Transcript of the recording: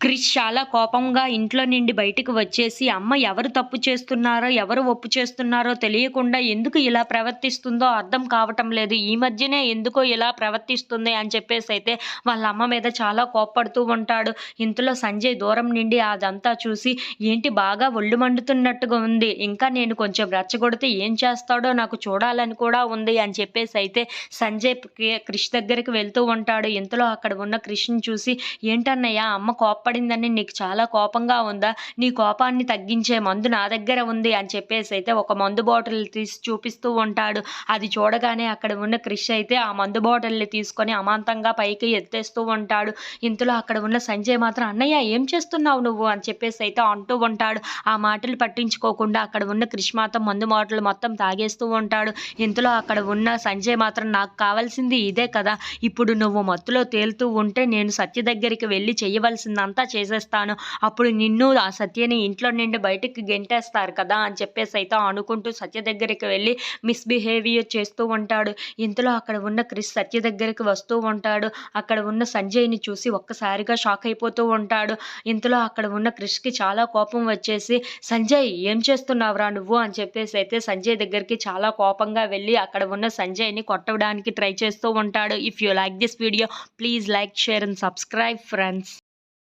క్రిష్ చాలా కోపంగా ఇంట్లో నుండి బయటకు వచ్చేసి అమ్మ ఎవరు తప్పు చేస్తున్నారో ఎవరు ఒప్పు చేస్తున్నారో తెలియకుండా ఎందుకు ఇలా ప్రవర్తిస్తుందో అర్థం కావటం లేదు. ఈ మధ్యనే ఎందుకో ఇలా ప్రవర్తిస్తుంది అని చెప్పేసి అయితే వాళ్ళ అమ్మ మీద చాలా కోప్పడుతూ ఉంటాడు. ఇంతలో సంజయ్ దూరం నుండి అదంతా చూసి ఏంటి బాగా ఒళ్ళు మండుతున్నట్టుగా ఉంది. ఇంకా నేను కొంచెం రెచ్చగొడితే ఏం చేస్తాడో నాకు చూడాలని కూడా ఉంది అని చెప్పేసి అయితే సంజయ్ క్రిష్ దగ్గరికి వెళ్తూ ఉంటాడు. ఇంతలో అక్కడ ఉన్న క్రిష్ని చూసి ఏంటన్నయ్య అమ్మ కోప్ప పడిందని నీకు చాలా కోపంగా ఉందా? నీ కోపాన్ని తగ్గించే మందు నా దగ్గర ఉంది అని చెప్పేసి అయితే ఒక మందు బాటిల్ తీసి చూపిస్తూ ఉంటాడు. అది చూడగానే అక్కడ ఉన్న క్రిష్ అయితే ఆ మందు బాటిల్ని తీసుకొని అమాంతంగా పైకి ఎత్తేస్తూ ఉంటాడు. ఇంతలో అక్కడ ఉన్న సంజయ్ మాత్రం అన్నయ్య ఏం చేస్తున్నావు నువ్వు? అని చెప్పేసి అయితే అంటూ ఉంటాడు. ఆ మాటలు పట్టించుకోకుండా అక్కడ ఉన్న క్రిష్ మాత్రం మందు బాటిల్ మొత్తం తాగేస్తూ ఉంటాడు. ఇంతలో అక్కడ ఉన్న సంజయ్ మాత్రం నాకు కావాల్సింది ఇదే కదా. ఇప్పుడు నువ్వు మత్తులో తేలుతూ ఉంటే నేను సత్య దగ్గరికి వెళ్ళి చేయవలసిందంతా అంతా చేసేస్తాను. అప్పుడు నిన్ను ఆ సత్యని ఇంట్లో నుండి బయటికి గెంటేస్తారు కదా అని చెప్పేసి అయితే అనుకుంటూ సత్య దగ్గరికి వెళ్ళి మిస్బిహేవియర్ చేస్తూ ఉంటాడు. ఇంతలో అక్కడ ఉన్న క్రిస్ సత్య దగ్గరికి వస్తూ ఉంటాడు. అక్కడ ఉన్న సంజయ్ని చూసి ఒక్కసారిగా షాక్ అయిపోతూ ఉంటాడు. ఇంతలో అక్కడ ఉన్న క్రిష్కి చాలా కోపం వచ్చేసి సంజయ్ ఏం చేస్తున్నావురా నువ్వు? అని చెప్పేసి అయితే సంజయ్ దగ్గరికి చాలా కోపంగా వెళ్ళి అక్కడ ఉన్న సంజయ్ని కొట్టడానికి ట్రై చేస్తూ ఉంటాడు. If you like this video please like share and subscribe friends